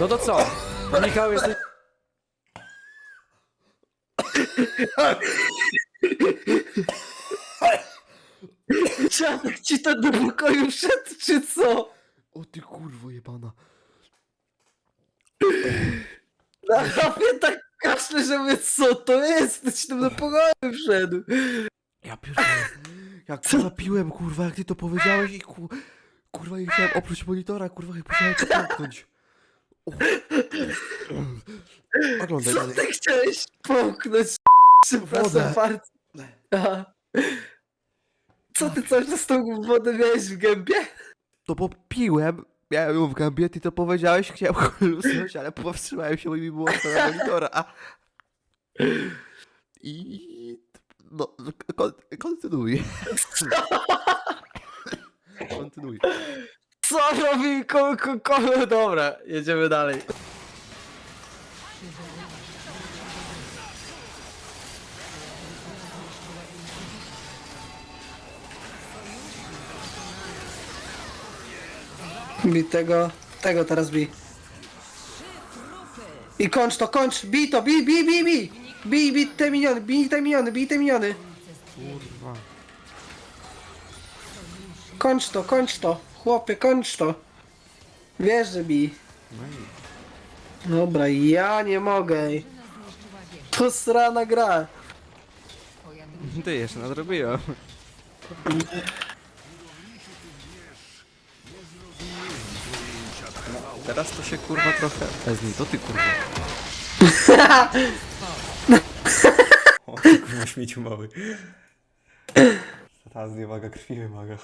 No to co? Michał jesteś... Dziadek ci to do pokoju wszedł, czy co? O ty kurwo jebana. A ja tak kaszlę, że mówię, co to jest? To ci tam do pokoju wszedł. Ja pierdolę. Jak zapiłem kurwa, jak ty to powiedziałeś i ku... Kurwa nie chciałem oprócz monitora, kurwa i musiałem to zamknąć. Oglądaj Co dalej. ty chciałeś połknąć? Przepraszam Wodę. bardzo. Aha. Co ty cały czas tą wodę miałeś w gębie? To bo piłem, miałem ją w gębie, ty to powiedziałeś, chciałem chlusnąć, ale powstrzymałem się, bo mi było to na monitora, a... I... No, kon kontynuuj. Kontynuuj. Co robi ko, ko, ko... Dobra, jedziemy dalej. Bij tego, tego teraz bij. I kończ to, kończ, bij to, bij, bij, bij, bij. Bij, bij te miniony, bij te miniony, bij te miniony. Kurwa. Kończ to, kończ to. Chłopie, kończ to. Wiesz, że bij. Dobra, ja nie mogę. To srana gra. Ty jeszcze nadrobiłem. Teraz to się kurwa trochę... To ty kurwa. o ty kurwa śmieciu mały. Ta zniewaga krwi wymaga.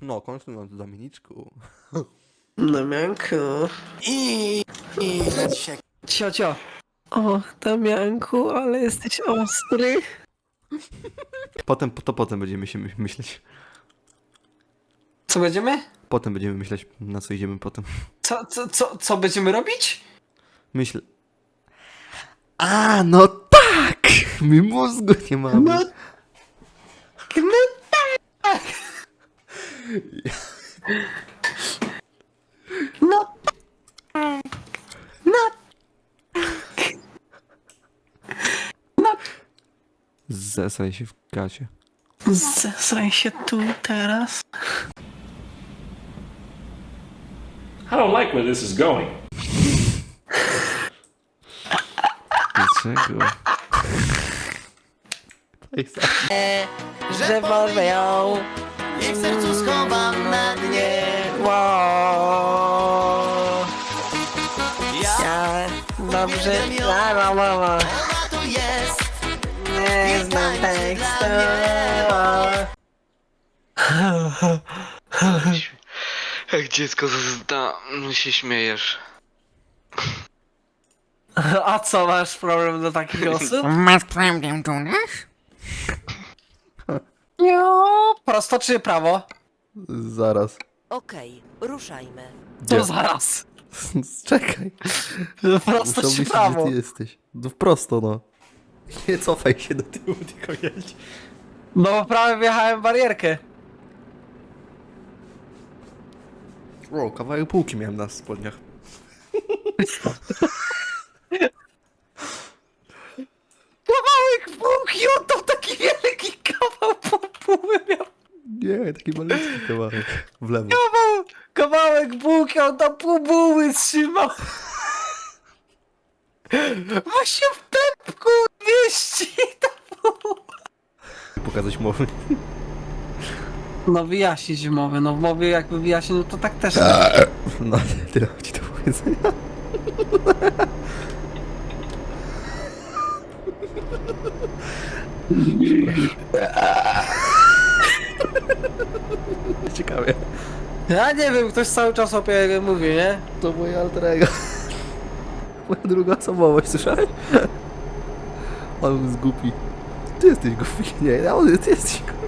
No, kontynuując Dominiczku. No mianku. I, i Cio, cio. O, Damianku, ale jesteś ostry. Potem, to potem będziemy się my- myśleć. Co będziemy? Potem będziemy myśleć, na co idziemy potem. Co, co, co, co będziemy robić? Myśl. A, no tak! My mózgu nie mamy. No, no tak. No tak. No Zesaj się w gacie. Zesaj się tu teraz. I don't like where this is going. Dlaczego? Że wolę I w sercu schowam na dnie Ja, Ja dobrze ją. la, la, la, la. ona tu jest Nie znam tekstu Jak dziecko zda, no się śmiejesz. A co, masz problem do takich osób? Masz problem do nas? Jo, prosto czy prawo? Zaraz. Okej, ruszajmy To zaraz. Czekaj. Prosto Muszę czy myśleć, prawo? ty jesteś. No prosto, no. Nie cofaj się do tyłu, tylko jedź. No bo prawie wjechałem w barierkę. O, kawałek półki miałem na spodniach. Kawałek bułki, on tam taki wielki kawał popuły miał. Nie, taki malutki kawałek. W lewo. Kawał, kawałek bułki, on tam pół buły trzymał. Właśnie w pępku wieści ta buła. Pokazać mowy. No wyjaśnić mowę, no w mowie jakby wyjaśnił, no to tak też. No, tyle mam ci do powiedzenia. Ciekawie. Ja nie wiem, ktoś cały czas o mnie mówi, nie? To moje alterego. Moja druga osobowość, słyszałeś? On jest głupi. Ty jesteś głupi. Nie, on ty jesteś głupi.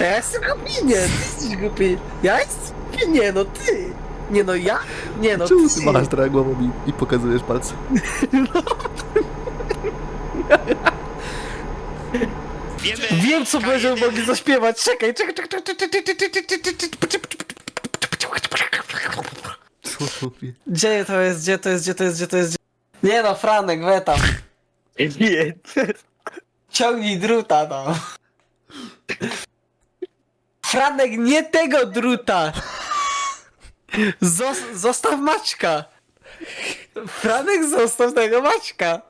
Ja jestem głupi, nie, ty jesteś głupi. Ja jestem głupi, nie, no ty. Nie no ja? Nie no Czemu ty. teraz głową i, i pokazujesz palcem? Wiem co będziemy mogli zaśpiewać, czekaj, czekaj, czekaj, czekaj, czekaj, czekaj? Gdzie to jest, gdzie to jest, gdzie to jest, gdzie to jest? Nie no, Franek, we tam. Nie. Ciągnij druta tam. Franek, nie tego druta! Zos zostaw Maćka! Franek, zostaw tego Maćka!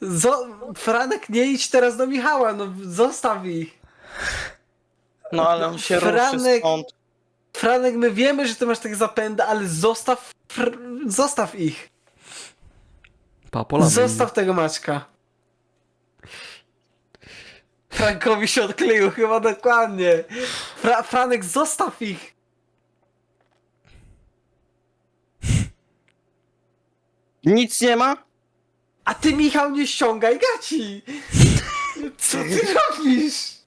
Zo Franek, nie idź teraz do Michała, no zostaw ich. No ale on się Franek- ruszy stąd. Franek, my wiemy, że ty masz takie zapędy, ale zostaw... Zostaw ich. Pa, polamy. Zostaw tego Maćka. Frankowi się odkleił, chyba dokładnie. Fra Franek, zostaw ich. Nic nie ma? A ty, Michał, nie ściągaj gaci. Co ty robisz?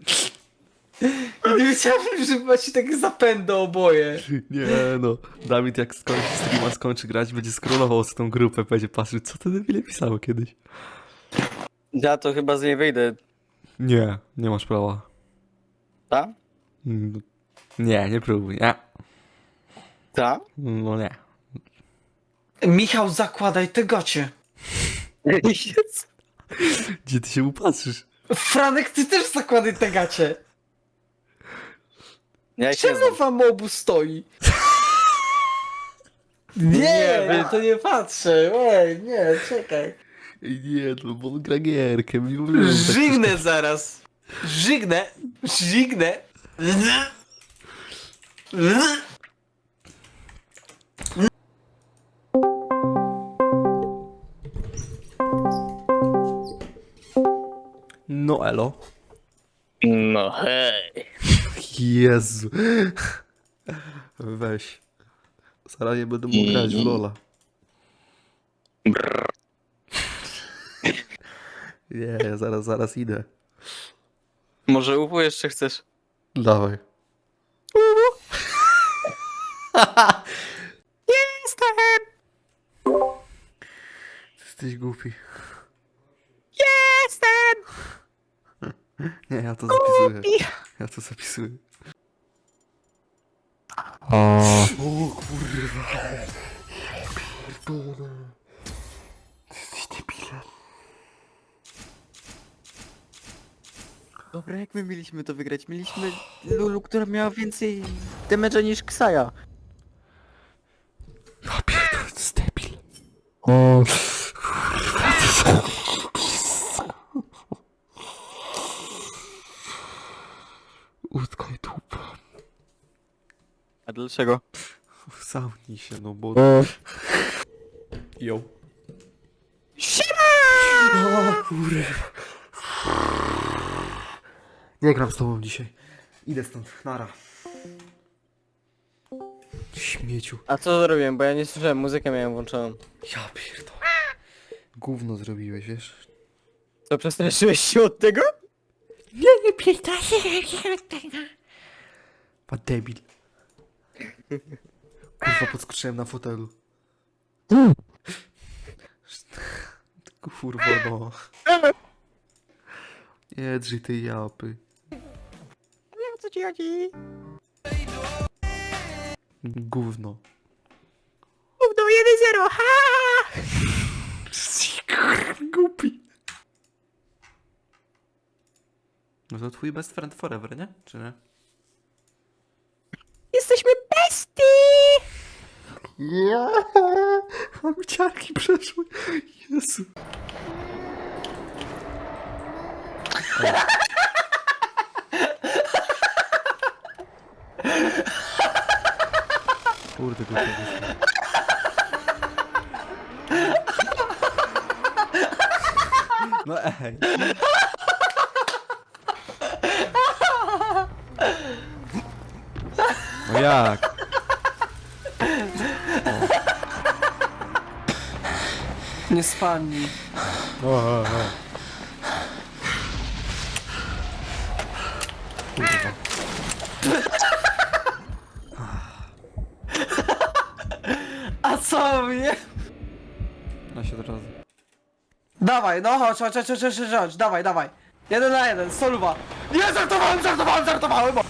Nie wiedziałem, że macie takie zapędy oboje. Nie no, Dawid jak skończy streama, skończy grać, będzie scrollował z tą grupę, będzie patrzył, co te debile pisało kiedyś. Ja to chyba z niej wyjdę, Nie, nie masz prawa. tak? Mm, Nie, nie próbuj, nie. Tak? No nie. Michał, zakładaj te gacie. Gdzie ty się upatrzysz? Franek, ty też zakładaj te gacie. Ja się Czemu wam obu stoi? Nie, Nie, wy- ja to nie patrzę. Ej, nie, czekaj. Ej, Nie no, bo on gra gierkę, mi mówią, że tak Żygnę zaraz. Żygnę. Żygnę. No elo. No hej. Jezu. Weź. Zaraz nie będę mógł grać w Lola. Nie, zaraz, zaraz idę. Może UW jeszcze chcesz? Dawaj. Jesteś głupi. Jestem! Nie, ja to zapisuję. Ja to zapisuję. O, kurwa. Pierdolę. Ty Jesteś debilem. Dobra, jak my mieliśmy to wygrać? Mieliśmy Lulu, która miała więcej damage'a niż Ksaja. Ja pierdolę, jest debil. Utkaj dupę. A dlaczego? Zamknij się, no bo... Jo. O kurwa. Nie gram z tobą dzisiaj. Idę stąd, nara. Śmieciu. A co zrobiłem? Bo ja nie słyszałem, muzykę miałem włączoną. Ja pierdolę. Gówno zrobiłeś, wiesz? To przestraszyłeś się od tego? Nie, nie pierdolę się tego. Pa debil. Kurwa, podskoczyłem na fotelu. Kurwa, no. Nie drzyj tej japy. Nie, o co ci chodzi? Gówno. Gówno 1-0, ha! Głupi. No to twój best friend forever, nie? Czy nie? Jesteśmy! Mi ciarki przeszły. Jezu. Kurde, wyszło. No ej. No jak? Nie. Kurwa. A co mnie? Na się teraz. Dawaj, no chodź, chodź, chodź, chodź, chodź, chodź, dawaj, dawaj. Jeden na jeden, soluwa. Nie, żartowałem, żartowałem, żartowałem! bo-